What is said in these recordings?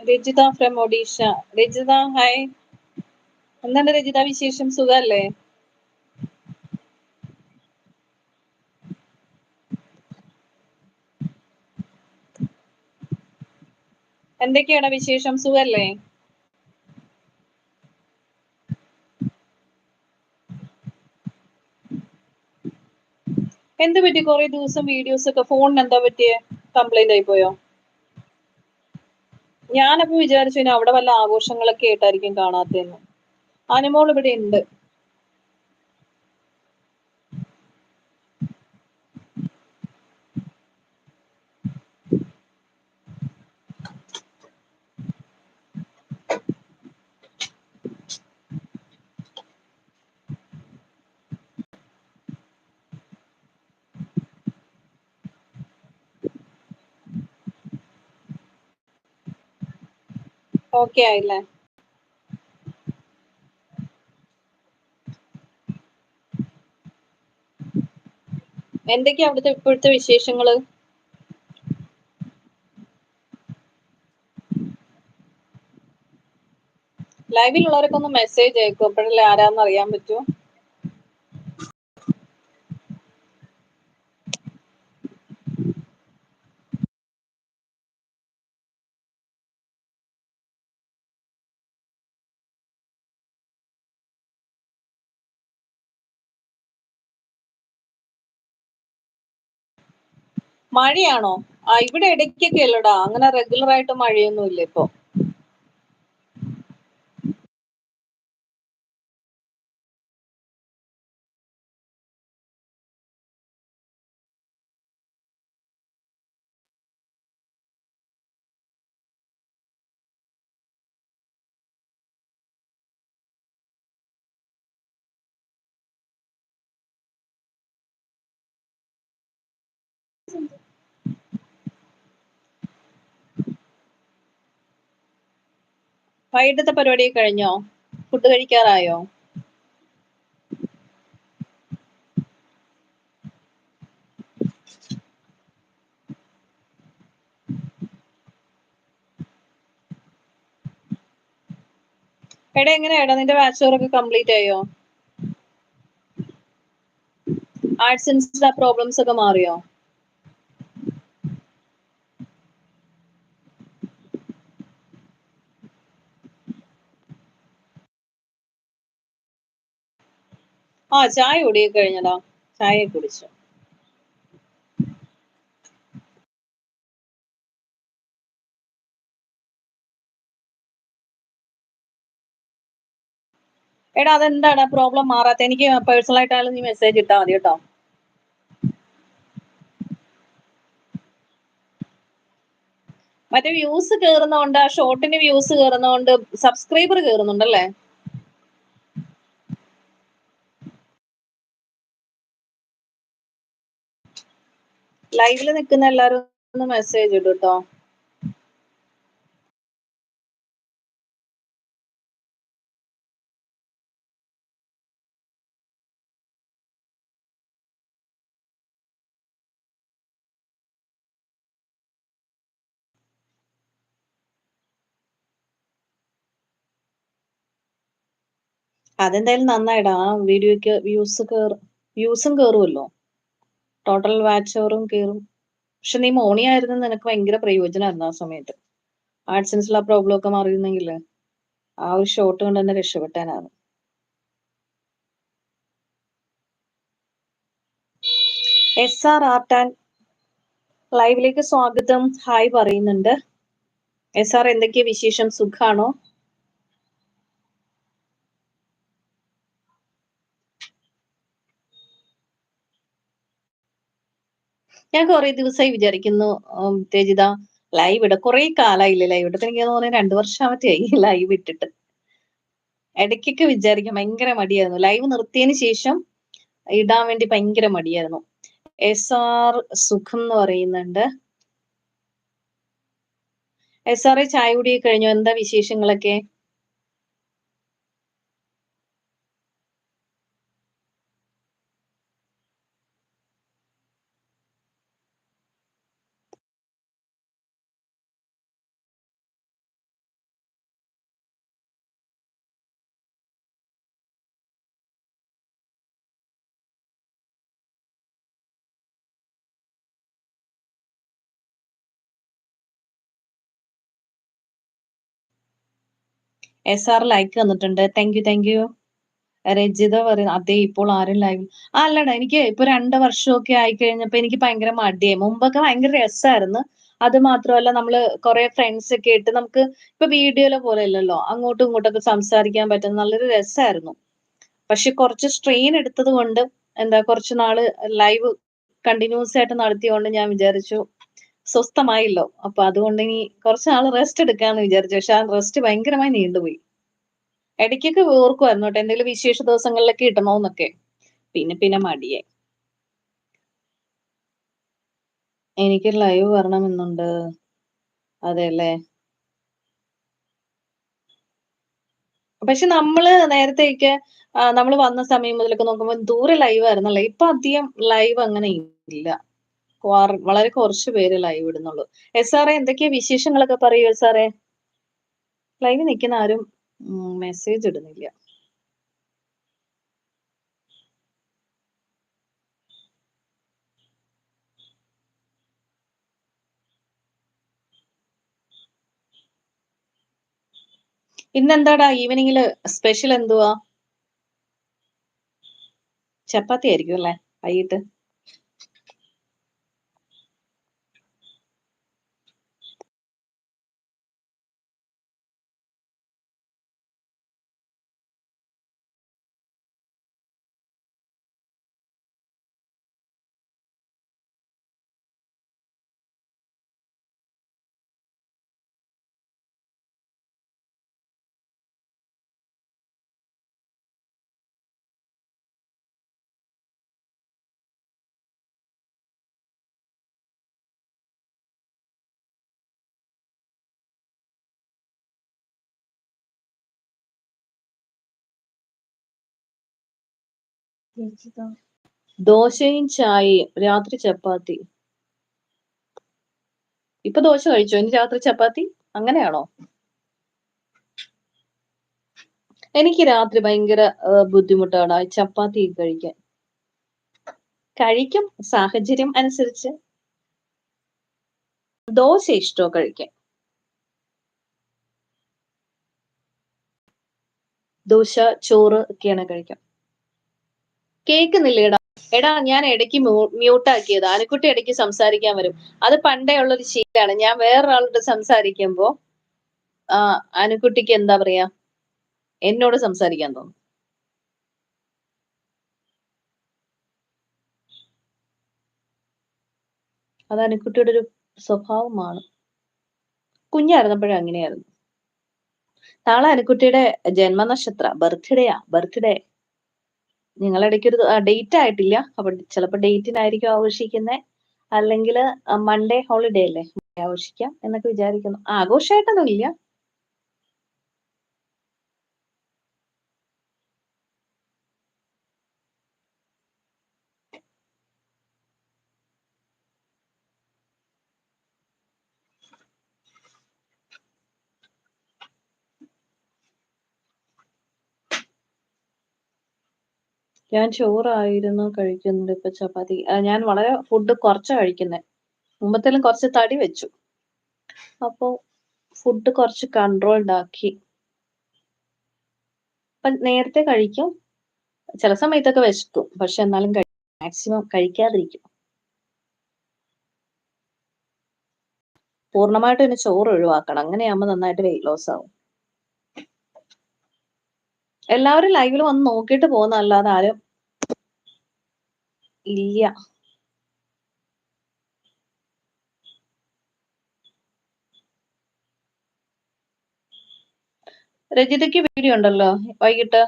Rajitha from Odisha Rajitha hi എന്താണ് രജിത വിശേഷം? സുഖല്ലേ? എന്തൊക്കെയാണ് വിശേഷം? സുഖല്ലേ? എന്ത് പറ്റി കുറെ ദിവസം വീഡിയോസ് ഒക്കെ ഫോണിന് എന്താ പറ്റിയ? കംപ്ലൈന്റ് ആയി പോയോ? ഞാനപ്പോ വിചാരിച്ചു ഇനി അവിടെ വല്ല ആഘോഷങ്ങളൊക്കെ ആയിട്ടായിരിക്കും കാണാത്തതെന്ന്. അനുമോൾ ഇവിടെ ഉണ്ട്. ഓക്കെ ആയില്ലേ? എന്തൊക്കെയാ അവിടുത്തെ ഇപ്പോഴത്തെ വിശേഷങ്ങൾ? ലൈവിലുള്ളവരൊക്കെ ഒന്ന് മെസ്സേജ് അയക്കും. അപ്പോഴല്ലേ ആരാന്ന് അറിയാൻ പറ്റൂ. മഴയാണോ? ആ ഇവിടെ ഇടയ്ക്കൊക്കെ അല്ലടാ. അങ്ങനെ റെഗുലർ ആയിട്ട് മഴയൊന്നും ഇല്ല ഇപ്പൊ. വൈകിട്ടത്തെ പരിപാടി കഴിഞ്ഞോ? ഫുഡ് കഴിക്കാറായോ? എടാ എങ്ങനെയാടാ? നിന്റെ ബാച്ചുലർ കംപ്ലീറ്റ് ആയോ? ആർട്സ് ആൻഡ് പ്രോബ്ലംസ് ഒക്കെ മാറിയോ? ആ ചായ കുടിയൊക്കെ ചായ കുടിച്ചു. എടാ അതെന്താണ്? പ്രോബ്ലം മാറാത്ത. എനിക്ക് പേഴ്സണൽ ആയിട്ടായാലും നീ മെസ്സേജ് ഇട്ടാ മതി കേട്ടോ. മറ്റേ വ്യൂസ് കേറുന്നോണ്ട് ആ ഷോർട്ടിന് വ്യൂസ് കേറുന്നോണ്ട് സബ്സ്ക്രൈബർ കേറുന്നുണ്ടല്ലേ? ലൈവിൽ നിൽക്കുന്ന എല്ലാരും ഒന്ന് മെസ്സേജ് ഇടും കേട്ടോ അതെന്തായാലും നന്നായിടാ. ആ വീഡിയോക്ക് വ്യൂസ് കേറും വ്യൂസും കേറുമല്ലോ ടോട്ടൽ വാച്ച് അവറും കയറും പക്ഷെ നീ മോണി ആയിരുന്നു നിനക്ക് ഭയങ്കര പ്രയോജനമായിരുന്നു ആ സമയത്ത്. ആർട്സ് സയൻസിൽ ആ പ്രോബ്ലം ഒക്കെ മാറിയിരുന്നെങ്കിൽ ആ ഒരു ഷോട്ട് കൊണ്ട് തന്നെ രക്ഷപ്പെട്ടാനാണ്. എസ് ആർ ആർട്ട് ആൻഡ് ലൈവിലേക്ക് സ്വാഗതം. ഹായ് പറയുന്നുണ്ട്. എസ് ആർ എന്തൊക്കെയാ വിശേഷം? സുഖാണോ? ഞാൻ കുറെ ദിവസമായി വിചാരിക്കുന്നു തേജിത ലൈവ് ഇട. കുറെ കാലായില്ലേ ലൈവ് ഇട്ടിട്ട് എനിക്ക് തോന്നുന്നു രണ്ടു വർഷമാവത്തെയായി ലൈവ് ഇട്ടിട്ട്. ഇടയ്ക്കൊക്കെ വിചാരിക്കും ഭയങ്കര മടിയായിരുന്നു. ലൈവ് നിർത്തിയതിന് ശേഷം ഇടാൻ വേണ്ടി ഭയങ്കര മടിയായിരുന്നു. എസ് ആർ സുഖം എന്ന് പറയുന്നുണ്ട്. എസ് ആർ ചായ കുടി കഴിഞ്ഞു? എന്താ വിശേഷങ്ങളൊക്കെ? എസ് ആർ ലൈക്ക് തന്നിട്ടുണ്ട്. Thank you thank you Rajitha പറയുന്നു അതെ ഇപ്പോൾ ആരും ലൈവ് ആ അല്ലടാ എനിക്ക് ഇപ്പൊ രണ്ട് വർഷമൊക്കെ ആയി കഴിഞ്ഞപ്പോ എനിക്ക് ഭയങ്കര മടിയായി. മുമ്പൊക്കെ ഭയങ്കര രസമായിരുന്നു അത് മാത്രമല്ല നമ്മൾ കുറെ ഫ്രണ്ട്സ് ഒക്കെ ഇട്ട് നമുക്ക് ഇപ്പൊ വീഡിയോയിലെ പോലെ അല്ലല്ലോ അങ്ങോട്ടും ഇങ്ങോട്ടൊക്കെ സംസാരിക്കാൻ പറ്റുന്ന നല്ലൊരു രസമായിരുന്നു പക്ഷെ കുറച്ച് സ്ട്രെയിൻ എടുത്തത് കൊണ്ട് എന്താ കുറച്ച് നാൾ ലൈവ് കണ്ടിന്യൂസ് ആയിട്ട് നടത്തിയോണ്ട് ഞാൻ വിചാരിച്ചു സ്വസ്ഥമായില്ലോ. അപ്പൊ അതുകൊണ്ട് ഇനി കുറച്ച് നാൾ റെസ്റ്റ് എടുക്കാന്ന് വിചാരിച്ചു. പക്ഷെ ആ റെസ്റ്റ് ഭയങ്കരമായി നീണ്ടുപോയി. ഇടയ്ക്കൊക്കെ ഓർക്കുമായിരുന്നു കേട്ടോ എന്തെങ്കിലും വിശേഷ ദിവസങ്ങളിലൊക്കെ ഇടണോന്നൊക്കെ. പിന്നെ പിന്നെ മടിയെ എനിക്ക് ലൈവ് വരണമെന്നുണ്ട് അതെല്ലേ പക്ഷെ നമ്മൾ നേരത്തെയൊക്കെ നമ്മൾ വന്ന സമയം മുതലൊക്കെ നോക്കുമ്പോൾ ദൂരെ ലൈവ് ആയിരുന്നല്ലേ? ഇപ്പൊ അധികം ലൈവ് അങ്ങനെ ഇല്ല. വളരെ കുറച്ച് പേര് ലൈവ് ഇടുന്നുള്ളൂ. എസ് ആർ എന്തൊക്കെയാ വിശേഷങ്ങളൊക്കെ പറയൂ എസ് ആറെ ലൈവ് നിൽക്കുന്ന ആരും മെസ്സേജ് ഇടുന്നില്ല. ഇന്നെന്താടാ ഈവനിങ്ങിൽ സ്പെഷ്യൽ എന്തുവാ? ചപ്പാത്തി ആയിരിക്കും അല്ലേ? വൈകിട്ട്? ദോശയും ചായയും രാത്രി ചപ്പാത്തി. ഇപ്പൊ ദോശ കഴിച്ചോ? ഇനി രാത്രി ചപ്പാത്തി? അങ്ങനെയാണോ? എനിക്ക് രാത്രി ഭയങ്കര ബുദ്ധിമുട്ടാണ്. ചപ്പാത്തി കഴിക്കാൻ. കഴിക്കും. സാഹചര്യം അനുസരിച്ച്. ദോശ ഇഷ്ടോ കഴിക്കാൻ? ദോശ ചോറ് ഒക്കെയാണ് കഴിക്കാം കേൾക്കുന്നില്ലേടാ എടാ ഞാൻ ഇടയ്ക്ക് മ്യൂട്ടാക്കിയത്. ആനക്കുട്ടി ഇടയ്ക്ക് സംസാരിക്കാൻ വരും. അത് പണ്ടേ ഉള്ളൊരു ശീലമാണ് ഞാൻ വേറൊരാളോട് സംസാരിക്കുമ്പോ ആ ആനക്കുട്ടിക്ക് എന്താ പറയാ? എന്നോട് സംസാരിക്കാൻ തോന്നും. അത് അനുക്കുട്ടിയുടെ ഒരു സ്വഭാവമാണ്. കുഞ്ഞായിരുന്നപ്പോഴേ അങ്ങനെയായിരുന്നു. നാളെ അനുക്കുട്ടിയുടെ ജന്മനക്ഷത്ര ബർത്ത്ഡേയാ ബർത്ത്ഡേ. നിങ്ങളിടയ്ക്ക് ഒരു ഡേറ്റ് ആയിട്ടില്ല അപ്പൊ ചിലപ്പോൾ ഡേറ്റിനായിരിക്കും ആഘോഷിക്കുന്നത് അല്ലെങ്കിൽ മൺഡേ ഹോളിഡേ അല്ലേ? ആഘോഷിക്കാം എന്നൊക്കെ വിചാരിക്കുന്നു. ആഘോഷമായിട്ടൊന്നും ഇല്ല ഞാൻ ചോറായിരുന്നു കഴിക്കുന്നത് ഇപ്പൊ ചപ്പാത്തി. ഞാൻ വളരെ ഫുഡ് കുറച്ച് കഴിക്കുന്നത് മുമ്പത്തേലും കുറച്ച് തടി വെച്ചു. അപ്പോ ഫുഡ് കുറച്ച് കൺട്രോൾഡ് ആക്കി. നേരത്തെ കഴിക്കും. ചില സമയത്തൊക്കെ വിശക്കും. പക്ഷെ എന്നാലും മാക്സിമം കഴിക്കാതിരിക്കും. പൂർണമായിട്ടും ഇനി ചോറ് ഒഴിവാക്കണം. അങ്ങനെയാകുമ്പോൾ നന്നായിട്ട് വെയിറ്റ് ലോസ് ആവും. എല്ലാവരും ലൈവിൽ വന്ന് നോക്കിയിട്ട് പോകുന്നല്ലാതെ ആരും ഇല്ല. രജിതയ്ക്ക് വീഡിയോ ഉണ്ടല്ലോ? വൈകിട്ട്?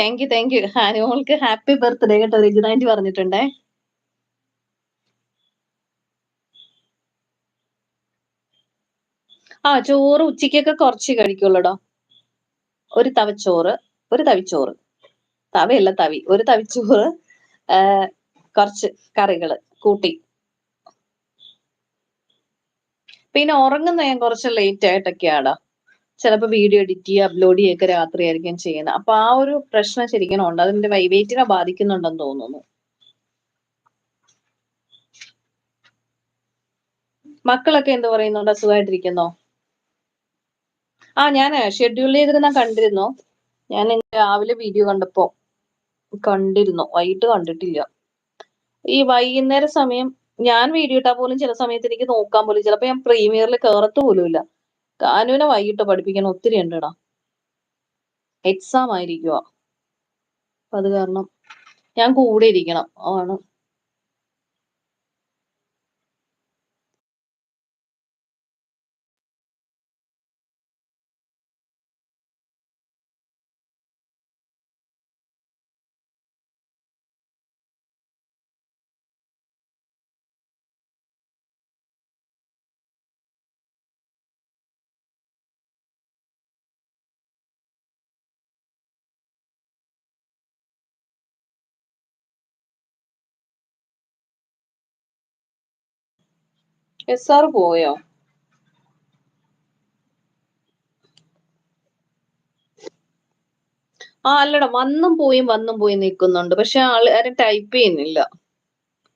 താങ്ക് യു താങ്ക് യു ഹാനിമോൾക്ക് ഹാപ്പി ബർത്ത്ഡേ കേട്ടോ രജിത ആന്റി പറഞ്ഞിട്ടുണ്ടേ. ആ ചോറ് ഉച്ചയ്ക്കൊക്കെ കുറച്ച് കഴിക്കുള്ളൂടോ? ഒരു തവച്ചോറ് ഒരു തവിച്ചോറ്. തവയല്ല തവി ഒരു തവിച്ചോറ് കുറച്ച് കറികൾ കൂട്ടി. പിന്നെ ഉറങ്ങുന്ന ഞാൻ കുറച്ച് ലേറ്റ് ആയിട്ടൊക്കെയാടാ. ചിലപ്പോൾ വീഡിയോ എഡിറ്റ് ചെയ്യുക അപ്ലോഡ് ചെയ്യുക രാത്രിയായിരിക്കും ചെയ്യുന്നത്. അപ്പൊ ആ ഒരു പ്രശ്നം ശരിക്കും ഉണ്ട്. അതിന്റെ വൈവേറ്റിനെ ബാധിക്കുന്നുണ്ടെന്ന് തോന്നുന്നു. മക്കളൊക്കെ എന്ത് പറയുന്നുണ്ട്? സുഖമായിട്ടിരിക്കുന്നോ ആ ഞാൻ ഷെഡ്യൂൾ ചെയ്തിരുന്ന കണ്ടിരുന്നു. ഞാൻ രാവിലെ വീഡിയോ കണ്ടപ്പോ കണ്ടിരുന്നു. വൈകിട്ട് കണ്ടിട്ടില്ല. ഈ വൈകുന്നേര സമയം ഞാൻ വീഡിയോ ഇട്ടാ പോലും ചില സമയത്ത് എനിക്ക് നോക്കാൻ പോലും ചിലപ്പോ ഞാൻ പ്രീമിയറിൽ കയറത്ത് പോലും ഇല്ല കാനുവിനെ വൈകിട്ട് പഠിപ്പിക്കാൻ ഒത്തിരി ഉണ്ടടാ. എക്സാം ആയിരിക്കുക അപ്പൊ അത് കാരണം ഞാൻ കൂടെ ഇരിക്കണം. ആണ് എസ് ആർ പോയോ? ആ അല്ലടാ വന്നും പോയും വന്നും പോയി നിൽക്കുന്നുണ്ട്. പക്ഷെ ആരും ടൈപ്പ് ചെയ്യുന്നില്ല.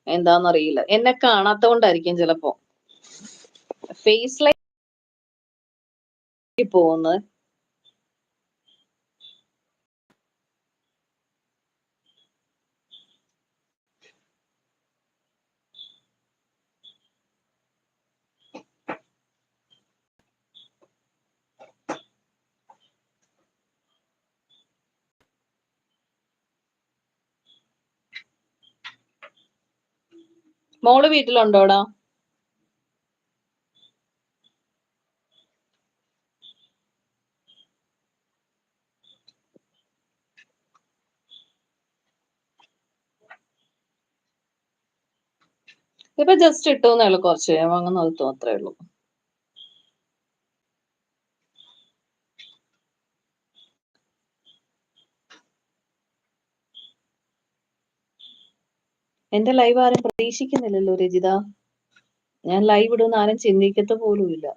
എന്താന്നറിയില്ല. എന്നെ കാണാത്ത കൊണ്ടായിരിക്കും ചിലപ്പോ ഫേസ് ലൈറ്റ് പോകുന്നത്. മോൾ വീട്ടിലുണ്ടോടാ ഇപ്പൊ ജസ്റ്റ് ഇട്ടു എന്നേ ഉള്ളു കുറച്ച്. നിർത്തും അത്രേ ഉള്ളൂ. എന്റെ ലൈവ് ആരും പ്രതീക്ഷിക്കുന്നില്ലല്ലോ രജിത ഞാൻ ലൈവ് ഇടുന്ന ആരും ചിന്തിക്കത്ത പോലും ഇല്ല.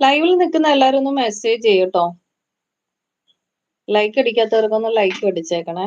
ലൈവിൽ നിൽക്കുന്ന എല്ലാവരും ഒന്ന് മെസ്സേജ് ചെയ്യട്ടോ ലൈക്ക് അടിക്കാത്തവർക്കൊന്ന് ലൈക്ക് അടിച്ചേക്കണേ.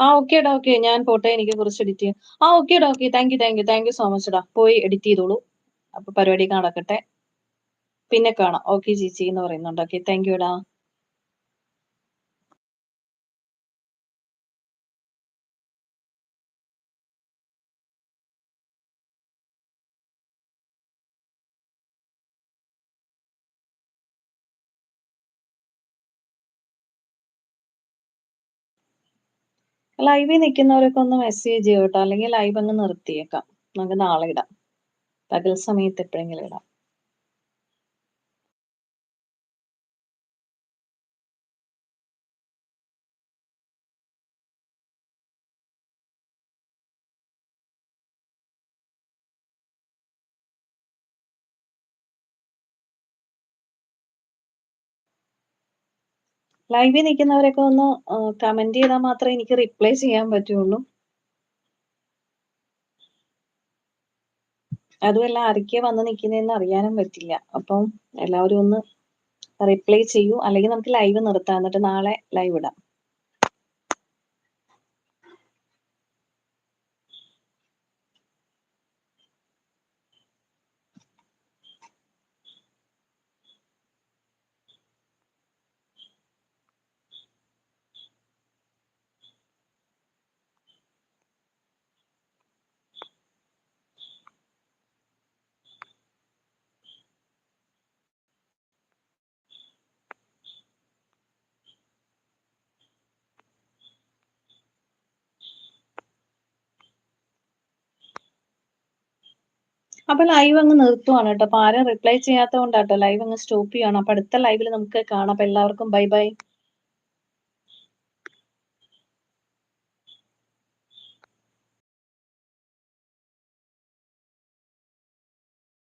ആ ഓക്കേടാ ഓക്കെ ഞാൻ പോട്ടെ എനിക്ക് കുറച്ച് എഡിറ്റ് ചെയ്യാം. ആ ഓക്കേടാ okay thank you thank you thank you so much ഡാ പോയി എഡിറ്റ് ചെയ്തോളൂ. അപ്പൊ പരിപാടി നടക്കട്ടെ. പിന്നെ കാണാം. ഓക്കെ ചേച്ചി എന്ന് പറയുന്നുണ്ട്. ഓക്കെ താങ്ക് യു ഡാ ലൈവിൽ നിൽക്കുന്നവരൊക്കെ ഒന്ന് മെസ്സേജ് ചെയ്യോട്ടോ അല്ലെങ്കിൽ ലൈവ് അങ്ങ് നിർത്തിയേക്കാം. നമുക്ക് നാളെ ഇടാം. പകൽ സമയത്ത് എപ്പോഴെങ്കിലും ഇടാം. ലൈവിൽ നിൽക്കുന്നവരൊക്കെ ഒന്ന് കമന്റ് ചെയ്താൽ മാത്രമേ എനിക്ക് റിപ്ലൈ ചെയ്യാൻ പറ്റുള്ളൂ. അതുമല്ല ആരൊക്കെയാ വന്ന് നിൽക്കുന്നതെന്ന് അറിയാനും പറ്റില്ല. അപ്പം എല്ലാവരും ഒന്ന് റിപ്ലൈ ചെയ്യൂ. അല്ലെങ്കിൽ നമുക്ക് ലൈവ് നിർത്താം. എന്നിട്ട് നാളെ ലൈവ് ഇടാം. അപ്പൊ ലൈവ് അങ്ങ് നിർത്തുവാണ് കേട്ടോ. അപ്പൊ ആരും റിപ്ലൈ ചെയ്യാത്തത് കൊണ്ടാട്ടോ ലൈവ് അങ്ങ് സ്റ്റോപ്പ് ചെയ്യാണ് അപ്പൊ അടുത്ത ലൈവിൽ നമുക്ക് കാണാം. അപ്പൊ എല്ലാവർക്കും ബൈ ബൈ